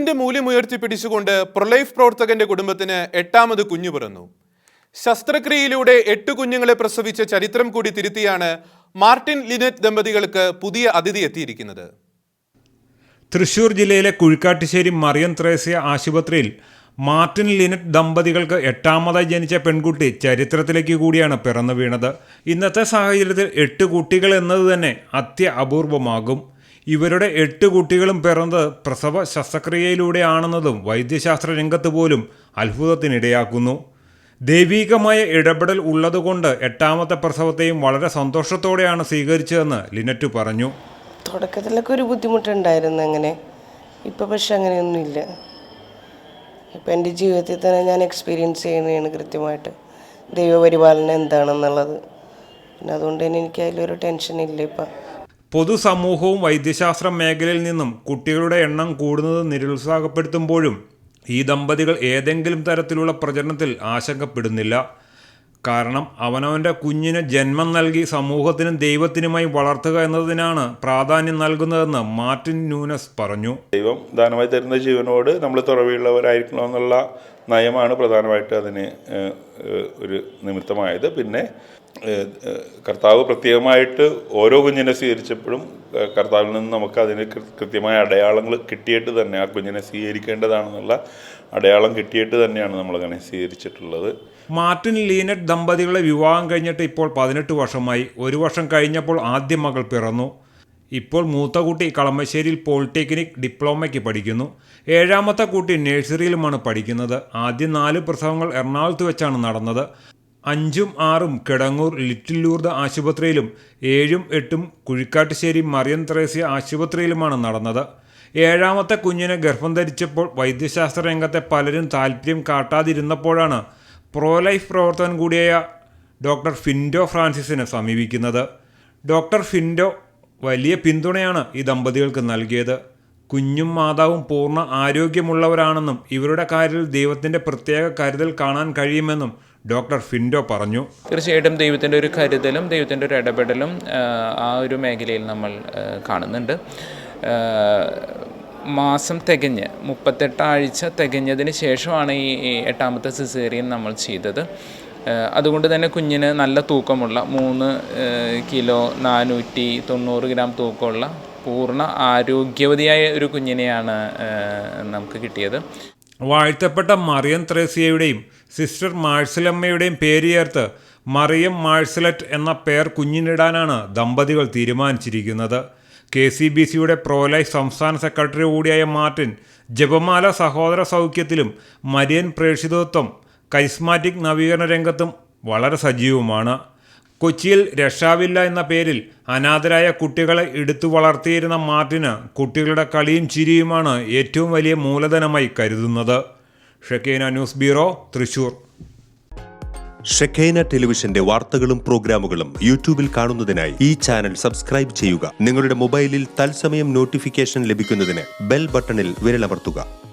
ജീവന്റെ മൂല്യം ഉയർത്തിപ്പിടിച്ചുകൊണ്ട് പ്രൊലൈഫ് പ്രവർത്തകന്റെ കുടുംബത്തിന് എട്ടാമത് കുഞ്ഞു പിറന്നു. ശസ്ത്രക്രിയയിലൂടെ എട്ട് കുഞ്ഞുങ്ങളെ പ്രസവിച്ച ചരിത്രം കൂടി തിരുത്തിയാണ് മാർട്ടിൻ ലിനറ്റ് ദമ്പതികൾക്ക് പുതിയ അതിഥി എത്തിയിരിക്കുന്നത്. തൃശൂർ ജില്ലയിലെ കുഴിക്കാട്ടുശ്ശേരി മറിയം ത്രേസ്യ ആശുപത്രിയിൽ മാർട്ടിൻ ലിനറ്റ് ദമ്പതികൾക്ക് എട്ടാമതായി ജനിച്ച പെൺകുട്ടി ചരിത്രത്തിലേക്ക് കൂടിയാണ് പിറന്നു വീണത്. ഇന്നത്തെ സാഹചര്യത്തിൽ എട്ട് കുട്ടികൾ എന്നത് തന്നെ അത്യ അപൂർവമാകും ഇവരുടെ എട്ട് കുട്ടികളും പിറന്നത് പ്രസവ ശസ്ത്രക്രിയയിലൂടെയാണെന്നതും വൈദ്യശാസ്ത്ര രംഗത്ത് പോലും അത്ഭുതത്തിനിടയാക്കുന്നു. ദൈവീകമായ ഇടപെടൽ ഉള്ളതുകൊണ്ട് എട്ടാമത്തെ പ്രസവത്തെയും വളരെ സന്തോഷത്തോടെയാണ് സ്വീകരിച്ചതെന്ന് ലിനറ്റ് പറഞ്ഞു. തുടക്കത്തിലൊക്കെ ഒരു ബുദ്ധിമുട്ടുണ്ടായിരുന്നു അങ്ങനെ. ഇപ്പം പക്ഷെ അങ്ങനെയൊന്നുമില്ല. ഇപ്പം എന്റെ ജീവിതത്തിൽ തന്നെ ഞാൻ എക്സ്പീരിയൻസ് ചെയ്യുന്നതാണ് കൃത്യമായിട്ട്. ദൈവപരിപാലനം എന്താണെന്നുള്ളത്. പിന്നെ അതുകൊണ്ട് തന്നെ എനിക്ക് അതിലൊരു ടെൻഷൻ ഇല്ല ഇപ്പം. പൊതുസമൂഹവും വൈദ്യശാസ്ത്ര മേഖലയിൽ നിന്നും കുട്ടികളുടെ എണ്ണം കൂടുന്നത് നിരുത്സാഹപ്പെടുത്തുമ്പോഴും ഈ ദമ്പതികൾ ഏതെങ്കിലും തരത്തിലുള്ള പ്രചരണത്തിൽ ആശങ്കപ്പെടുന്നില്ല. കാരണം അവനവന്റെ കുഞ്ഞിന് ജന്മം നൽകി സമൂഹത്തിനും ദൈവത്തിനുമായി വളർത്തുക എന്നതിനാണ് പ്രാധാന്യം നൽകുന്നതെന്ന് മാർട്ടിൻ ന്യൂനസ് പറഞ്ഞു. ദൈവം ദാനമായി തരുന്ന ജീവനോട് നമ്മൾ തുറവിയുള്ളവരായിരിക്കണം എന്നുള്ള നയമാണ് പ്രധാനമായിട്ട് അതിന് ഒരു നിമിത്തമായത്. പിന്നെ കർത്താവ് പ്രത്യേകമായിട്ട് ഓരോ കുഞ്ഞിനെ സ്വീകരിച്ചപ്പോഴും കർത്താവിൽ നിന്ന് നമുക്ക് അതിന് കൃത്യമായ അടയാളങ്ങൾ കിട്ടിയിട്ട് തന്നെ ആ കുഞ്ഞിനെ സ്വീകരിക്കേണ്ടതാണെന്നുള്ള അടയാളം കിട്ടിയിട്ട് തന്നെയാണ് നമ്മളങ്ങനെ സ്വീകരിച്ചിട്ടുള്ളത്. മാർട്ടിൻ ലീനറ്റ് ദമ്പതികളെ വിവാഹം കഴിഞ്ഞിട്ട് ഇപ്പോൾ പതിനെട്ട് വർഷമായി. ഒരു വർഷം കഴിഞ്ഞപ്പോൾ ആദ്യ മകൾ പിറന്നു. ഇപ്പോൾ മൂത്ത കുട്ടി കളമശ്ശേരിയിൽ പോളിടെക്നിക് ഡിപ്ലോമയ്ക്ക് പഠിക്കുന്നു. ഏഴാമത്തെ കുട്ടി നഴ്സറിയിലുമാണ് പഠിക്കുന്നത്. ആദ്യ നാല് പ്രസവങ്ങൾ എറണാകുളത്ത് വെച്ചാണ് നടന്നത്. അഞ്ചും ആറും കിടങ്ങൂർ ലിറ്റിൽ ലൂർദ ആശുപത്രിയിലും ഏഴും എട്ടും കുഴിക്കാട്ടുശ്ശേരി മറിയം ത്രേസ്യ ആശുപത്രിയിലുമാണ് നടന്നത്. ഏഴാമത്തെ കുഞ്ഞിനെ ഗർഭം ധരിച്ചപ്പോൾ വൈദ്യശാസ്ത്ര രംഗത്തെ പലരും താല്പര്യം കാട്ടാതിരുന്നപ്പോഴാണ് പ്രോലൈഫ് പ്രവർത്തകൻ കൂടിയായ ഡോക്ടർ ഫിൻഡോ ഫ്രാൻസിസിനെ സമീപിക്കുന്നത്. ഡോക്ടർ ഫിൻഡോ വലിയ പിന്തുണയാണ് ഈ ദമ്പതികൾക്ക് നൽകിയത്. കുഞ്ഞും മാതാവും പൂർണ ആരോഗ്യമുള്ളവരാണെന്നും ഇവരുടെ കാര്യത്തിൽ ദൈവത്തിന്റെ പ്രത്യേക കരുതൽ കാണാൻ കഴിയുമെന്നും ഡോക്ടർ ഫിൻഡോ പറഞ്ഞു. തീർച്ചയായിട്ടും ദൈവത്തിന്റെ ഒരു കരുതലും ദൈവത്തിന്റെ ഒരു ഇടപെടലും ആ, ഒരു മേഖലയിൽ നമ്മൾ കാണുന്നുണ്ട്. മാസം തികഞ്ഞ് മുപ്പത്തെട്ടാഴ്ച തികഞ്ഞതിന് ശേഷമാണ് ഈ എട്ടാമത്തെ സിസേറിയൻ നമ്മൾ ചെയ്തത്. അതുകൊണ്ട് തന്നെ കുഞ്ഞിന് നല്ല തൂക്കമുള്ള മൂന്ന് കിലോ നാനൂറ്റി തൊണ്ണൂറ് ഗ്രാം തൂക്കമുള്ള പൂർണ ആരോഗ്യവതിയായ ഒരു കുഞ്ഞിനെയാണ് നമുക്ക് കിട്ടിയത്. വാഴ്ത്തപ്പെട്ട മറിയം ത്രേസ്യയുടെയും സിസ്റ്റർ മാഴ്സലമ്മയുടെയും പേര് ചേർത്ത് മറിയം മാഴ്സലറ്റ് എന്ന പേർ കുഞ്ഞിനിടാനാണ് ദമ്പതികൾ തീരുമാനിച്ചിരിക്കുന്നത്. കെ സി ബി സിയുടെ പ്രോലൈഫ് സംസ്ഥാന സെക്രട്ടറി കൂടിയായ മാർട്ടിൻ ജപമാല സഹോദര സൗഖ്യത്തിലും മരിയൻ പ്രേക്ഷിതത്വം കരിസ്മാറ്റിക് നവീകരണ രംഗത്തും വളരെ സജീവമാണ്. കൊച്ചിയിൽ രക്ഷാവില്ല എന്ന പേരിൽ അനാഥരായ കുട്ടികളെ എടുത്തു വളർത്തിയിരുന്ന മാർട്ടിന് കുട്ടികളുടെ കളിയും ചിരിയുമാണ് ഏറ്റവും വലിയ മൂലധനമായി കരുതുന്നത്. Shekinah news bureau Thrissur. Shekinah ടെലിവിഷന്റെ വാർത്തകളും പ്രോഗ്രാമുകളും യൂട്യൂബിൽ കാണുന്നതിനായി ഈ ചാനൽ സബ്സ്ക്രൈബ് ചെയ്യുക. നിങ്ങളുടെ മൊബൈലിൽ തത്സമയം നോട്ടിഫിക്കേഷൻ ലഭിക്കുന്നതിന് ബെൽ ബട്ടണിൽ വിരലമർത്തുക.